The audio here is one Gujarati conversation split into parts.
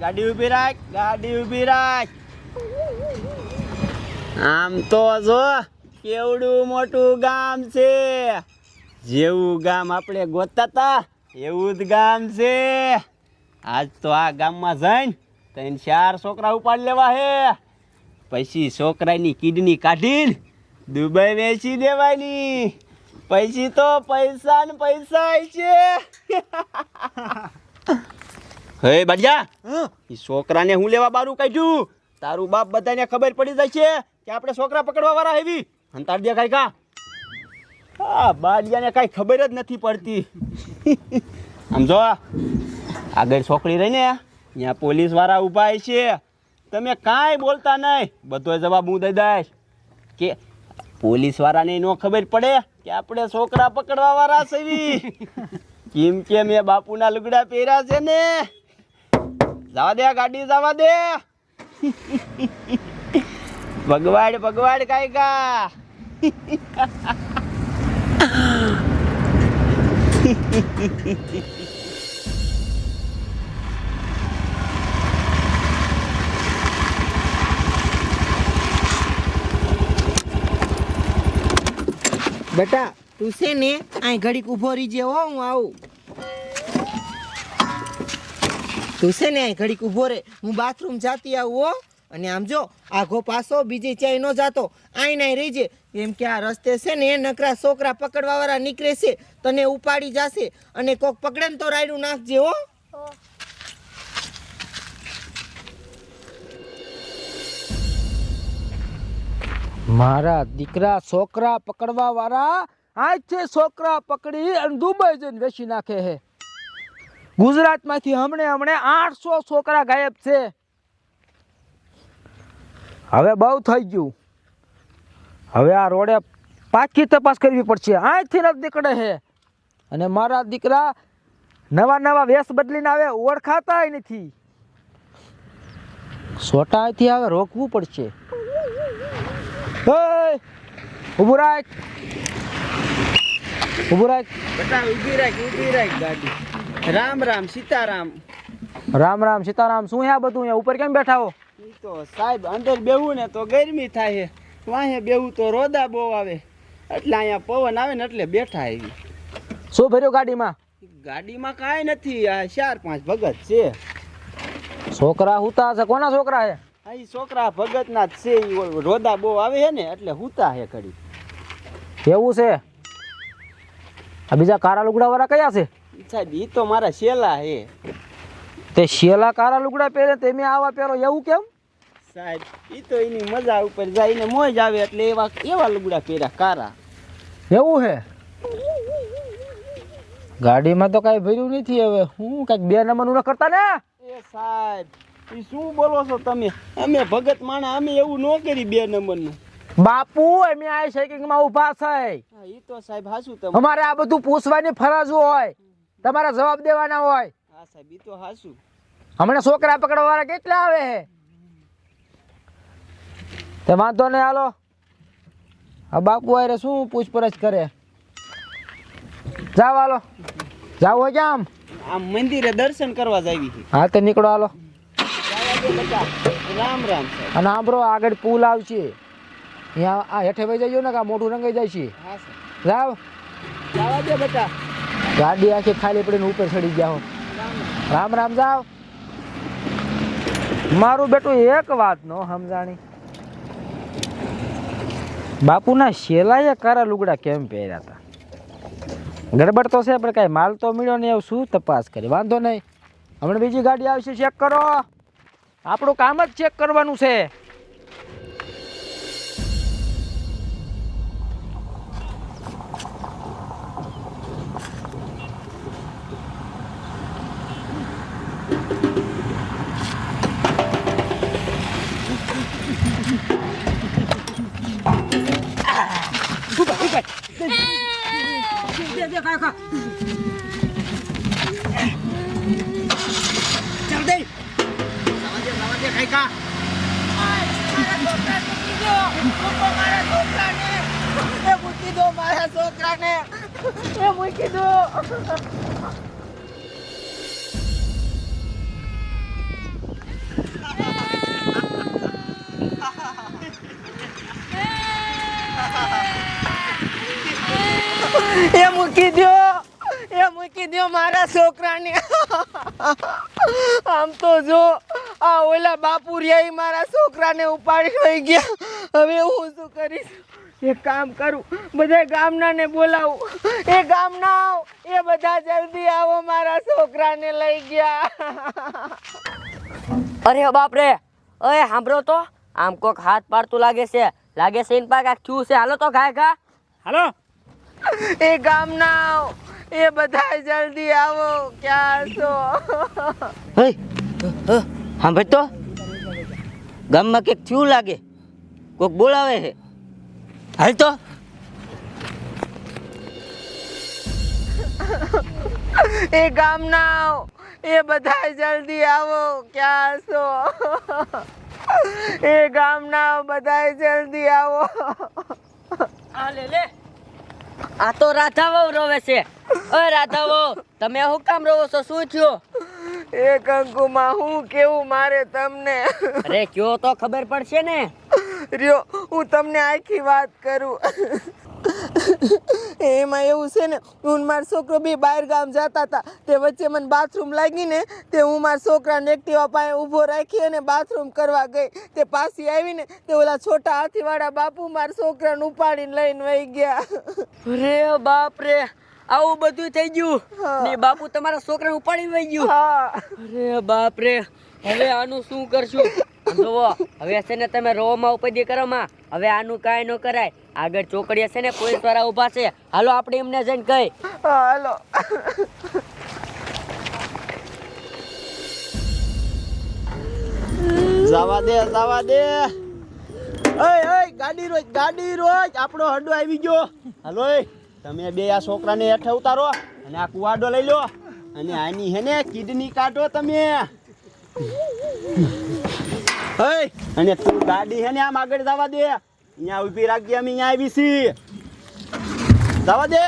ગાડી ઊભી રાખ, ગાડી ઊભી રાખ. આમ તો જો, કેવડું મોટું ગામ છે. જેવું ગામ આપણે ગોતતા, એવું જ ગામ છે. આજ તો આ ગામમાં જઈને ત્રણ ચાર છોકરા ઉપાડ લેવા હે. પછી છોકરાની કિડની કાઢીને દુબઈ વેચી દેવાની. પછી તો પૈસા ને પૈસા છે. હે બાડિયા એ છોકરાને હું લેવા બારું કાઢ્યું? તારું બાપ બધાને ખબર પડી જાય છે કે આપણે છોકરા પકડવા વાળા હેવી. અંતાર દે કાઈ કા. હા બાડિયાને કાંઈ ખબર જ નથી પડતી. આમ જો આગળ છોકરી રહીને ત્યાં પોલીસવાળા ઊભા છે. તમે કાંઈ બોલતા નહીં. બધો જવાબ હું દઈ દઈશ. કે પોલીસ વાળાને ન ખબર પડે? કે આપણે છોકરા પકડવા વાળા છે કેમ કે મેં બાપુના લુગડા પહેર્યા છે ને. જવા દે ગાડી, જવા દે. ભગવાડ ભગવાડ કાયકા કા બેટા, તું છે ને અહીં ઘડીક ઊભો રહીજે હો, હું આવું. તું છે ને અહીં ઘડીક ઊભો રે. હું બાથરૂમ જાતી આવું હો. અને આમ જો, આઘો પાસો બીજે ચાય ન જાતો. અહીં નાય રહીજે. એમ કે આ રસ્તે છે ને નકરા છોકરા પકડવા વાળા નીકળે છે. તને ઉપાડી જાશે. અને કોક પકડે ને તો રાયડું નાખજે હો. મારા દીકરા છોકરા પકડવા વાળા આજ છોકરા પકડી અને દુબઈ જઈને વેચી નાખે છે ગુજરાતમાંથી હમણે હમણે આઠસો છોકરા ગાયબ છે. હવે બહુ થઈ ગયું. હવે આ રોડે પાકી તપાસ કરવી પડશે. અહીંથી નથી નીકળે છે અને મારા દીકરા નવા નવા વેશ બદલીને આવે ઓળખાતાય નથી. સોટાથી હવે રોકવું પડશે. ઊભું રાખ. ઊભું રાખ. બેટા ઊભી રાખ ઊભી રાખ ગાડી. રામ રામ સીતારામ. રામ રામ સીતારામ શું હે આ બધું અહીંયા? ઉપર કેમ બેઠા હો? ઈ તો સાહેબ અંદર બેહું ને તો ગરમી થાય છે. વાહે બેહું તો રોદા બહુ આવે. એટલે અહીંયા પવન આવે ને એટલે બેઠા આવી. શું ભર્યું ગાડીમાં? ગાડીમાં કાંઈ નથી આ ચાર પાંચ ભગત છે. છોકરા હુતા છે કોના છોકરા છે ઈ છોકરા ભગતના જ છે રોદા બહુ આવે છે ને એટલે હુતા છે ઘડી એવું છે? આ બીજા કારા લુગડા વાળા કયા છે? સાહેબ એ તો મારા શેલા હે. તે શેલા કારા લુગડા પહેરે તમે આવા પહેરો એવું કેમ? સાહેબ એ તો એની મજા ઉપર જાય ને મોજ આવે એટલે એવા એવા લુગડા પહેર્યા કારા. એવું છે ગાડીમાં તો કાંઈ ભર્યું નથી હવે. હું કાંઈક બે નંબરનું ન કરતા ને? એ સાહેબ ઈ શું બોલો છો તમે? અમે ભગત માણા અમે એવું ન કરી બે નંબરનું. બાપુ અમે આ સાયકિંગમાં ઊભા છે એ તો સાહેબ હાસું તમે. અમારે આ બધું પૂછવાની ફરજ હોય. તમારા જવાબ દેવાના હોય. હા સાહેબ એ તો હાસું હમણાં છોકરા પકડવા વાળા કેટલા આવે છે તે વાંધો નહીં હાલો. આ બાપુ આરે શું પૂછપરછ કરે? જાવ હાલો. જાવ હોય આમ આમ મંદિરે દર્શન કરવા જાવી હા તે નીકળો હાલો. રામ રામ અને આંબરો આગળ પુલ આવશે. અહીંયા આ હેઠે વહી જાય ને કે મોઢું રંગાઈ જાય છે. જવા જાવ દે બેટા. ગાડી આખી ખાલી પડીને ઉપર ચડી ગયા હો. રામ રામ જાવ મારું બેટું એક વાત નો સમજાણી. બાપુના શેલાએ કારા લુગડા કેમ પહેર્યા હતા ગડબડ તો છે પણ કાંઈ માલ તો મળ્યો નહીં એવું શું તપાસ કરી? વાંધો નહીં. હમણાં બીજી ગાડી આવશે ચેક કરો. આપણું કામ જ ચેક કરવાનું છે છોકરાને મૂકી દો એ મૂકી દો એ મૂકી દો મારા છોકરાને. આમ તો જો. આ ઓલા બાપુ રહ્યા મારા છોકરાને ઉપાડી લઈ ગયા. હવે હું શું કરીશ? એક કામ કરું બધા ગામનાને બોલાવું. એ ગામના આવ એ બધા જલ્દી આવો મારા છોકરાને લઈ ગયા. અરે બાપ રે અરે સાંભળો તો આમ કોક હાથ પાડતું લાગે છે. લાગે છે ઇન પાક આ ક્યુ છે. હાલો તો ઘાય ઘા હાલો. એ ગામના એ બધા જલ્દી આવો. ક્યાં છો? સાંભળ તો ગામમાં કંઈક થયું લાગે? કોઈક બોલાવે છે. હાલ તો એ ગામના એ બધા જલ્દી આવો ક્યાં છો એ ગામના બધા જલ્દી આવો. આ લે લે. આ તો રાધા વહુ રોવે છે. અ રાધા તમે શું કામ રોવો છો? શું થયું? એ કંકુમાં હું કેવું મારે તમને? અરે કયો તો ખબર પડશે ને? રહ્યો હું તમને આખી વાત કરું. એમાં એવું છે ને હું મારો છોકરો બી બહાર ગામ જતા હતા. તે વચ્ચે મને બાથરૂમ લાગી ને તે હું મારા છોકરાને એક્ટિવા પાસે ઊભો રાખી અને બાથરૂમ કરવા ગઈ. તે પાછી આવીને તે ઓલા છોટા હાથીવાળા બાપુ મારા છોકરાને ઉપાડીને લઈને વહી ગયા. રે બાપ રે આવું બધું થઈ ગયું. ને બાપુ તમારા છોકરા ઉપાડી વહી ગયું. અરે બાપ રે હવે આનું શું કરશું? જુઓ હવે છે ને તમે રોમાં ઉપજી કરો માં. હવે આનું કાંઈ ન કરાય. આગળ ચોકડીએ છે ને પોલીસવાળા ઊભા છે. હાલો આપણે એમને જઈને કહી. હાલો. જવા દે જવા દે. ઓય ઓય ગાડી રોજ ગાડી રોજ. આપણો હડો આવી ગયો. હાલો તમે બે આ છોકરાને હેઠે ઉતારો અને આ કુવાડો લઈ લો. અને આની હે ને કિડની કાઢો તમે. અને તું ગાડી હે ને આમ આગળ જવા દે. અહીંયા ઊભી રાખી અમે અહીંયા આવી છી. જવા દે.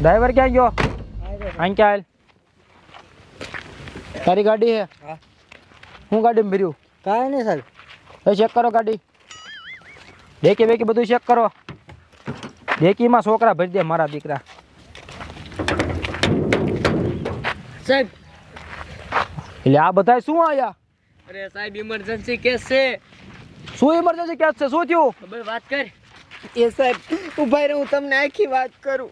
ડ્રાઈવર ક્યાં ગયો? અહીં ક્યાં તારી ગાડી હે? હું. ગાડીમાં ભર્યું? કાંઈ નહીં સાહેબ. એ ચેક કરો ગાડી. ડેકી બેકી બધું ચેક કરો. ડેકીમાં છોકરા ભરી દે મારા દીકરા. સાહેબ. એટલે આ બધા શું આયા? અરે સાહેબ ઇમરજન્સી કેસ છે. શું ઇમરજન્સી કેસ છે? શું થયું? ખબર વાત કર. એ સાહેબ ઊભા રહે હું તમને આખી વાત કરું.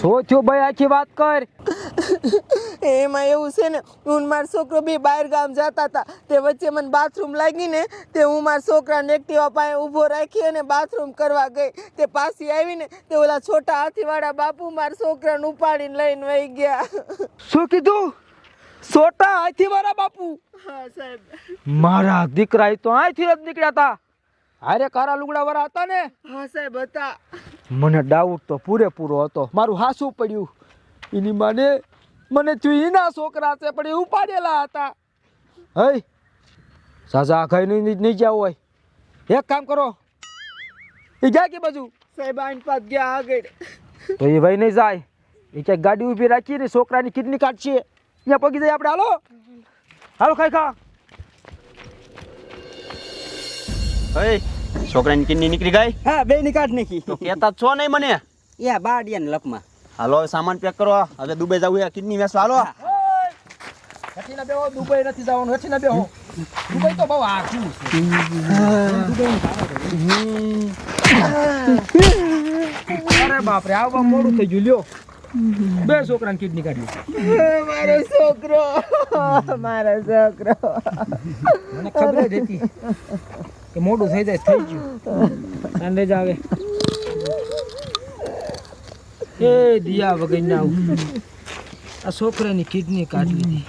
શું થયું ભાઈ? આખી વાત કર. એમાં એવું છે ને હું મારો છોકરો બે બહાર ગામ જતા હતા તે વચ્ચે મને બાથરૂમ લાગીને તે હું મારા છોકરાને એકટીવા પાસે ઊભો રાખી અને બાથરૂમ કરવા ગઈ. તે પાછી આવીને તે ઓલા છોટા હાથીવાળા બાપુ મારા છોકરાને ઉપાડીને લઈને વહી ગયા. શું કીધું? છોટા હાથીવાળા બાપુ? હા સાહેબ. મારા દીકરા તો અહીંથી જ નીકળ્યા હતા. હારે કારા લુગડા વાળા હતા ને? હા સાહેબ હતા. મને ડાઉટ તો પૂરેપૂરો હતો. મારું હાસું પડ્યું. એની માને મને થયું છોકરા છે પણ એ ઉપાડેલા હતા. હઈ સાસા આખાઈ નહીં નહીં જાવ હોય. એક કામ કરો. એ જાય કે બાજુ? સાહેબ આઈન પાસ ગયા આગળ. તો એ ભાઈ નહીં જાય. એ ક્યાંક ગાડી ઊભી રાખી ને છોકરાની કિડની કાઢશે. અહીંયા પગી જાય આપણે હાલો. હાલો ખાઈ ખા. હે છોકરાની કિડની નીકળી ગઈ? હા બે ની કાઢ નાખી. તો કહેતા છો નહીં મને. યા બાડિયા ને લપમાં હાલો સામાન પેક કરો. હવે દુબઈ જવું કિડની વેસ હાલો. હઠીના બેહો દુબઈ નથી જવાનું હઠીના બેહો. દુબઈ તો બહુ આખું છે. અરે બાપ રે આવવા મોડું થઈ ગયું લ્યો. બે છોકરાને કિડની કાઢી. મારો છોકરો મારો છોકરો. મને ખબર જ હતી કે મોડું થઈ જાય થઈ ગયું. સાંજે જ આવે એ દિયા વગર ના આ છોકરાની કિડની કાઢી લીધી.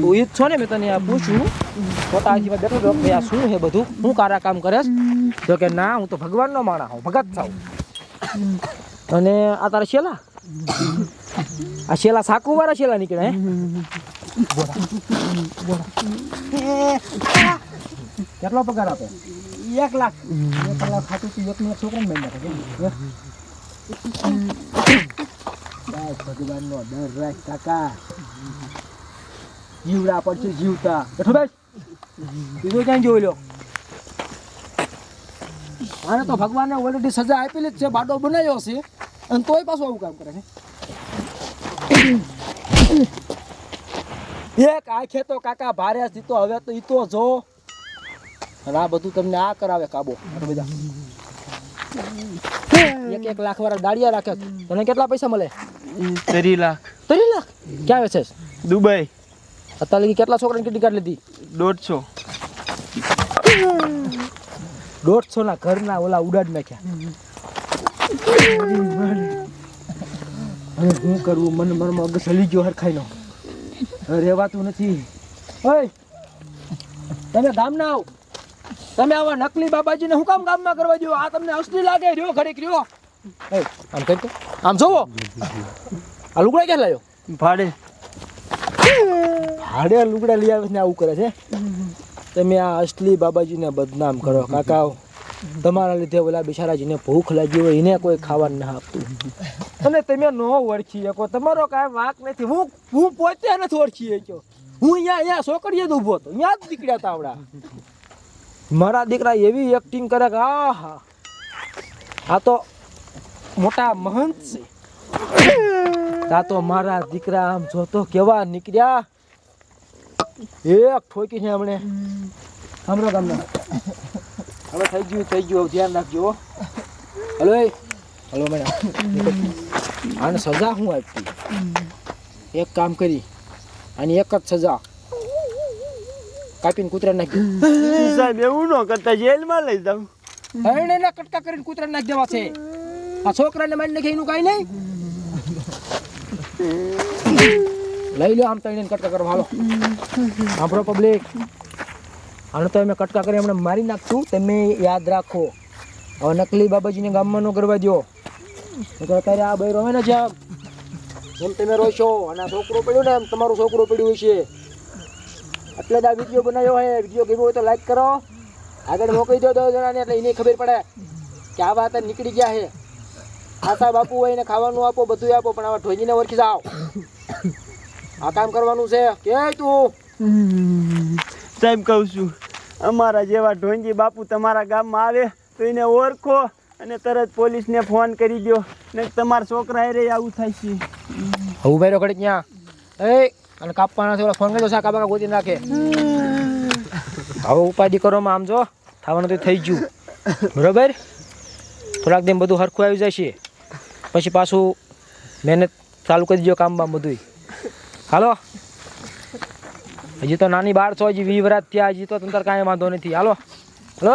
તું જ છો ને, મેં તને આ પૂછ્યું પોતા વાત બેઠો હતો કે બધું? હું કારા કામ કરેશ તો ના, હું તો ભગવાનનો માણા હું ભગત અને આ તારા શેલા? આ શેલા સાકુ વાળા નીકળે કેટલો પગાર આપે? એક લાખ. એક લાખ ખાતું એક એક છોકરાને બેન નાખે કેમ? ભગવાન નો ડર રાખ કાકા. જીવડા પડશે જીવતા. બેઠો બેસ. બીજો ક્યાં જોઈ લો મને તો ભગવાને ઓલરેડી સજા આપેલી જ છે, બાડો બનાવ્યો છે. અને તોય પાછું આવું કામ કરે છે. એક આંખે તો કાકા ભારે જીતો હવે તો ઈ તો જો અને આ બધું તમને આ કરાવે કાબો. બધા. એક એક લાખ વાળા દાડિયા રાખે. તને કેટલા પૈસા મળે? ત્રી લાખ. ત્રી લાખ? ક્યાં વેચે છે? દુબઈ. અત્યારે લગી કેટલા છોકરાની કેટલી કાર્ડ લીધી? દોઢસો. દોઢસો ના ઘરના ઓલા ઉડાડ નાખ્યા. હવે શું કરવું મન મનમાં અગર સલી ગયો હરખાઈ નો હવે રહેવાતું નથી. ઓય! તમે ગામના આવ. તમે આવા નકલી બાબાજીને હું કામ કામમાં કરવા દો આ તમને અસલી લાગે. રહ્યો ઘડીક રહ્યો. આમ કઈ તો. આમ જોવો. આ લુગડા ક્યાં લાવ્યો ભાડે. હાડે લુગડા લઈ આવે ને આવું કરે છે? તમે આ અસલી બાબાજીને બદનામ કરો. કાકા તમારા લીધે ઓલા બિચારાજીને ભૂખ લાગી હોય એને કોઈ ખાવાનું ના આપતું. અને તમે નો ઓળખી શકો. તમારો કાંઈ વાંક નથી. હું હું પોતે નથી ઓળખી શક્યો. હું અહીંયા અહીંયા છોકરીએ જ ઊભો હતો. અહીંયા જ નીકળ્યા હતા આવડા. મારા દીકરા એવી એક્ટિંગ કરે કે આ હા આ તો મોટા મહંત છે. આ તો મારા દીકરા આમ જોતો કેવા નીકળ્યા. એક ઠોકી છે હમણે. હમણાં તમને. હવે થઈ ગયું થઈ ગયું. ધ્યાન રાખજો હો. Hello hello madam. આને સજા હું આપી? એક કામ કરી. આની એક જ સજા. કાપીને કૂતરા નાખી સાહેબ એવું ન કરતા જેલમાં લઈ જાઉં. હરણે ના કટકા કરીને કૂતરા નાખી દેવા છે. આ છોકરાને મારી નાખે એનું કાંઈ નહીં. લઈ લો આમ તણીને કટકા કરવા હાલો. આપણો પબ્લિક આને તો અમે કટકા કરી હમણાં મારી નાખશું. તમે યાદ રાખો. હવે નકલી બાબાજીને ગામમાં ન કરવા દો અત્યારે આ બૈરો હોય ને જ્યાં એમ તમે રોશો અને આ છોકરો પડ્યો ને એમ તમારું છોકરો પડ્યું છે એટલે જ આ વીડિયો બનાવ્યો હોય વીડિયો ગમ્યો હોય તો લાઈક કરો. આગળ મોકલી દો દસ જણાને એટલે એને ખબર પડે કે આ વાત નીકળી ગયા છે. ખાતા બાપુ હોય એને ખાવાનું આપો બધું આપો પણ આવા ઢોજીને ઓળખી જાઓ. આ કામ કરવાનું છે. કે તું? સાહેબ કહું છું અમારા જેવા ઢોંજી બાપુ તમારા ગામમાં આવે તો એને ઓળખો અને તરત પોલીસને ફોન કરી દો ને તમારા છોકરા રે આવું થાય છે. હું ભાઈ રોકડે ક્યાં એ અને કાપવાના છે ઓલા ફોન કરજો શાકા બાકા ગોતી નાખે. હવે ઉપાધિ કરવામાં આમ જો થવાનું તો થઈ ગયું. બરોબર? થોડાક દિન બધું હરખું આવી જાય છે પછી પાછું મહેનત ચાલુ કરી દો કામ બામ બધું હાલો? હજી તો નાની બાર છો હજી વી વરાત થયા હજી તો તંતર કાંઈ વાંધો નથી. હાલો? હલો